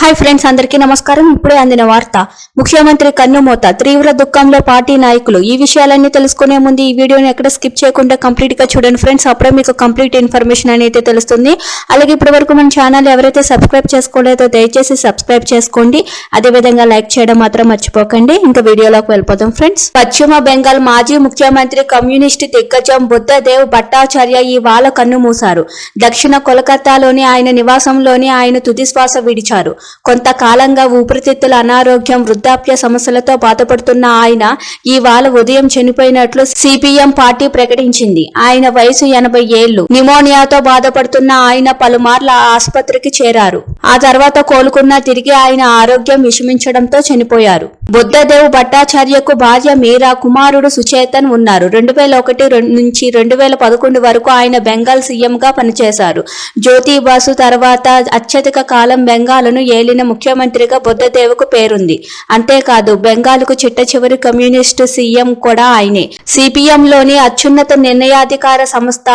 Hi friends అందరికీ నమస్కారం. ఇప్పుడే అందిన వార్త. ముఖ్యమంత్రి కన్నుమూత తీవ్ర దుఃఖంలో పార్టీ నాయకులు. ఈ విషయాలన్నీ తెలుసుకునే ముందు ఈ వీడియోని ఎక్కడ స్కిప్ చేయకుండా కంప్లీట్గా చూడండి ఫ్రెండ్స్. అప్పుడే మీకు కంప్లీట్ ఇన్ఫర్మేషన్ అనేది తెలుస్తుంది. అలాగే ఇప్పటి వరకు మన ఛానల్ ఎవరైతే సబ్స్క్రైబ్ చేసుకోలేదో దయచేసి సబ్స్క్రైబ్ చేసుకోండి. అదే విధంగా లైక్ చేయడం మాత్రం మర్చిపోకండి. ఇంకా వీడియోలోకి వెళ్ళిపోతాం ఫ్రెండ్స్. పశ్చిమ బెంగాల్ మాజీ ముఖ్యమంత్రి కమ్యూనిస్ట్ దిగ్గజం బుద్ధదేవ్ భట్టాచార్య ఈ వాల కన్ను మూశారు. దక్షిణ కోలకత్తాలోని ఆయన నివాసంలోని ఆయన తుదిశ్వాస విడిచారు. కొంతకాలంగా ఊపిరితిత్తుల అనారోగ్యం వృద్ధాప్య సమస్యలతో బాధపడుతున్న ఆయన ఇవాళ ఉదయం చనిపోయినట్లు సిపిఎం పార్టీ ప్రకటించింది. ఆయన వయసు ఎనభై ఏళ్ళు నిమోనియాతో బాధపడుతున్న ఆయన పలుమార్ల ఆసుపత్రికి చేరారు. ఆ తర్వాత కోలుకున్న తిరిగి ఆయన ఆరోగ్యం విషమించడంతో చనిపోయారు. బుద్ధదేవ్ భట్టాచార్యకు భార్య మీరా కుమారుడు సుచేతన్ ఉన్నారు. రెండు వేల ఒకటి నుంచి రెండు వేల పదకొండు వరకు ఆయన బెంగాల్ సీఎంగా పనిచేశారు. జ్యోతి బాసు తర్వాత అత్యధిక కాలం బెంగాల్ను ఏలిన ముఖ్యమంత్రిగా బుద్ధదేవ్కు పేరుంది. అంతేకాదు బెంగాల్కు చిట్ట చివరి కమ్యూనిస్టు సీఎం కూడా ఆయనే. సిపిఎంలోని అత్యున్నత నిర్ణయాధికార సంస్థ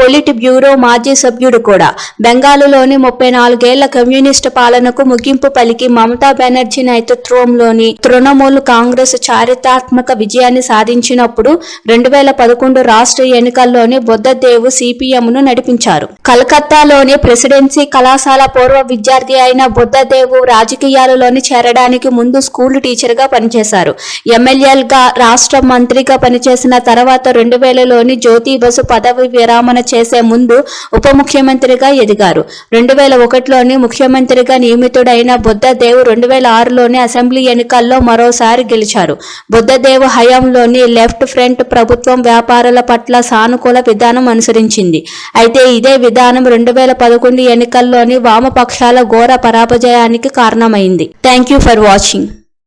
పొలిట్ బ్యూరో మాజీ సభ్యుడు కూడా. బెంగాలులోని ముప్పై నాలుగేళ్ళ కమ్యూనిస్టు పాలనకు ముగింపు పలికి మమతా బెనర్జీ నేతృత్వంలోని తృణమూల్ కాంగ్రెస్ చారిత్రాత్మక విజయాన్ని సాధించినప్పుడు రెండు వేల పదకొండు రాష్ట్ర ఎన్నికల్లోని బుద్ధదేవు సిపిఎంను నడిపించారు. కలకత్తాలోని ప్రెసిడెన్సీ కళాశాల పూర్వ విద్యార్థి అయిన బుద్ధదేవు రాజకీయాలలోని చేరడానికి ముందు స్కూల్ టీచర్గా పనిచేశారు. ఎమ్మెల్యేలుగా రాష్ట్ర మంత్రిగా పనిచేసిన తర్వాత రెండు వేలలోని జ్యోతి బసు పదవి విరామణ చేసే ముందు ఉప ముఖ్యమంత్రిగా ఎదిగారు. రెండు వేల ఒకటిలోని ముఖ్యమంత్రిగా నియమితుడైన బుద్ధదేవ్ రెండు వేల ఆరులోని అసెంబ్లీ ఎన్నికల్లో మరోసారి గెలిచారు. బుద్ధదేవ హయాంలోని లెఫ్ట్ ఫ్రంట్ ప్రభుత్వం వ్యాపారుల పట్ల సానుకూల విధానం అనుసరించింది. అయితే ఇదే విధానం రెండు వేల పదకొండు ఎన్నికల్లోని వామపక్షాల ఘోర పరాజయానికి కారణమైంది. Thank you for watching.